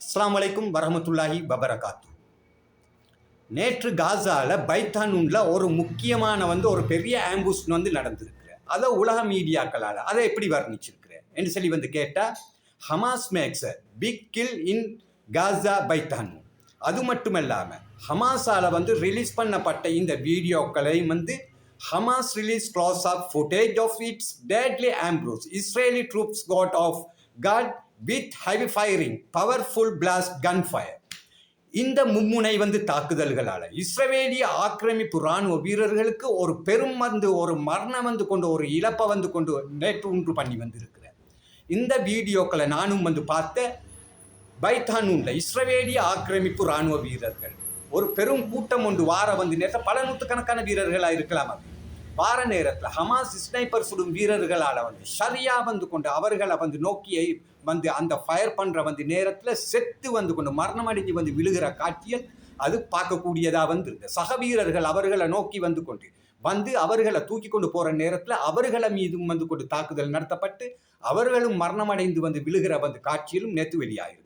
அஸ்லாம் வலைக்கும் வரமத்துல்லாஹி பபரகாத்து நேற்று காசாவில் பைத்தானூனில் ஒரு முக்கியமான வந்து ஒரு பெரிய ஆம்புஸ் வந்து நடந்திருக்கு அதை உலக மீடியாக்களால் அதை எப்படி வர்ணிச்சிருக்கிறேன் என்று சொல்லி வந்து கேட்டால் Hamas makes big kill in Gaza பைத்தானூன். அது மட்டும் இல்லாமல் ஹமாஸால் வந்து ரிலீஸ் பண்ணப்பட்ட இந்த வீடியோக்களையும் வந்து Hamas release clips of footage of its deadly ambush Israeli troops caught off guard with heavy firing powerful blast gun fire இந்த மும்முனை வந்து தாக்குதல்களால் இஸ்ரவேலிய ஆக்கிரமிப்பு இராணுவ வீரர்களுக்கு ஒரு பெரும் வந்து ஒரு மரணம் வந்து கொண்டு ஒரு இழப்பை வந்து கொண்டு நேற்று உண்டு பண்ணி வந்திருக்கிறேன் இந்த வீடியோக்களை நானும் வந்து பார்த்த பைத்தானூனில் இஸ்ரவேலிய ஆக்கிரமிப்பு இராணுவ வீரர்கள் ஒரு பெரும் கூட்டம் ஒன்று வார வந்து நேரத்தில் பல நூற்றுக்கணக்கான வீரர்களாக இருக்கலாம் அது. வார நேரத்தில் ஹமாஸ் ஸ்னைப்பர் சுடும் வீரர்களால் வந்து சரியாக வந்து கொண்டு அவர்களை வந்து நோக்கியை வந்து அந்த ஃபயர் பண்ணுற வந்து நேரத்தில் செத்து வந்து கொண்டு மரணம் அடைஞ்சு வந்து விழுகிற காட்சியல் அது பார்க்கக்கூடியதாக வந்து சக வீரர்கள் அவர்களை நோக்கி வந்து கொண்டு வந்து அவர்களை தூக்கி கொண்டு போகிற நேரத்தில் அவர்களை மீதும் வந்து கொண்டு தாக்குதல் நடத்தப்பட்டு அவர்களும் மரணமடைந்து வந்து விழுகிற வந்து காட்சியிலும் நேற்று வெளியாகிருக்கு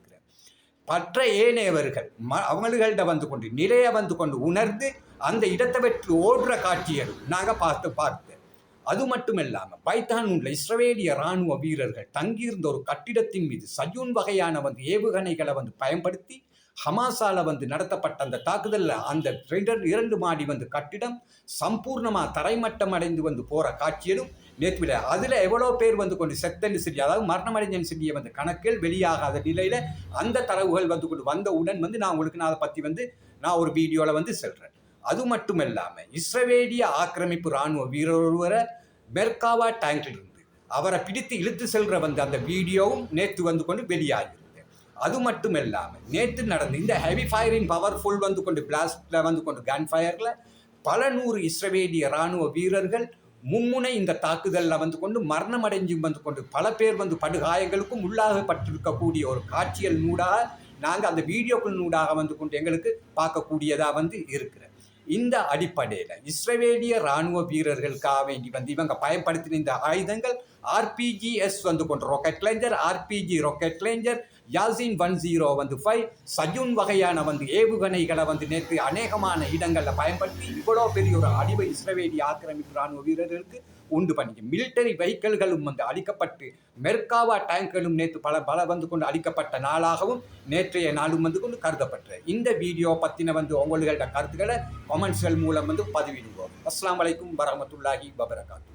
பற்ற ஏனையவர்கள் ம அவங்கள்கிட்ட வந்து கொண்டு நிலையை வந்து கொண்டு உணர்ந்து அந்த இடத்தை வெற்றி ஓடுற காட்சிகள் நாங்கள் பார்த்து பார்த்து. அது மட்டும் இல்லாமல் உள்ள இஸ்ரவேலிய இராணுவ வீரர்கள் தங்கியிருந்த ஒரு கட்டிடத்தின் மீது சஜூன் வகையான வந்து ஏவுகணைகளை வந்து பயன்படுத்தி ஹமாஸால வந்து நடத்தப்பட்ட அந்த தாக்குதலில் அந்த இரண்டு மாடி வந்து கட்டிடம் சம்பூர்ணமாக தரைமட்டம் அடைந்து வந்து போகிற காட்சியிலும் நேற்று அதில் எவ்வளோ பேர் வந்து கொண்டு செத்தன்னு சொல்லி அதாவது மரணமடைஞ்சன் சொல்லிய வந்து கணக்கில் வெளியாகாத நிலையில் அந்த தரவுகள் வந்து கொண்டு வந்தவுடன் வந்து நான் உங்களுக்கு நான் அதை பற்றி வந்து நான் ஒரு வீடியோவில் வந்து சொல்கிறேன் அது மட்டும் இல்லாமல் இஸ்ரவேலிய ஆக்கிரமிப்பு இராணுவ வீரர் ஒருவரை மெர்காவா டேங்கில் இருந்து அவரை பிடித்து இழுத்து செல்கிற வந்து அந்த வீடியோவும் நேற்று வந்து கொண்டு வெளியாகிருந்தது அது மட்டும் இல்லாமல் நேற்று நடந்த இந்த ஹெவி ஃபயரிங் பவர்ஃபுல் வந்து கொண்டு பிளாஸ்டில் வந்து கொண்டு கன் ஃபயரில் பல நூறு இஸ்ரவேலிய இராணுவ வீரர்கள் மும்முனை இந்த தாக்குதலில் வந்து கொண்டு மரணம் வந்து கொண்டு பல பேர் வந்து படுகாயங்களுக்கும் உள்ளாகப்பட்டிருக்கக்கூடிய ஒரு காட்சியல் நூடாக நாங்கள் அந்த வீடியோக்கள் நூடாக வந்து கொண்டு எங்களுக்கு பார்க்கக்கூடியதாக வந்து இருக்கிற இந்த அடிப்படையில் இஸ்ரேலிய இராணுவ வீரர்களுக்காக வேண்டி வந்து இவங்க பயன்படுத்தின இந்த ஆயுதங்கள் ஆர்பிஜிஎஸ் வந்து கொண்டு rocket launcher RPG rocket launcher Yassin one zero வந்து ஃபைவ் சஜுன் வகையான வந்து ஏவுகணைகளை வந்து நேற்று அநேகமான இடங்களில் பயன்படுத்தி இவ்வளோ பெரிய ஒரு அடிவை இஸ்ரவேலி ஆக்கிரமிப்பு ராணுவ வீரர்களுக்கு உண்டு பண்ணி மிலிட்டரி வெஹிக்கிள்களும் வந்து அழிக்கப்பட்டு மெர்காவா டேங்க்களும் நேற்று பல பல வந்து கொண்டு அழிக்கப்பட்ட நாளாகவும் நேற்றைய நாளும் வந்து கொண்டு கருதப்பட்டது. இந்த வீடியோ பற்றின வந்து உங்களோட கருத்துக்களை கமெண்ட்ஸ்கள் மூலம் வந்து பதிவிடுவோம். அஸ்லாம் வலைக்கும் வரமத்துல்லாஹி வபரகாத்து.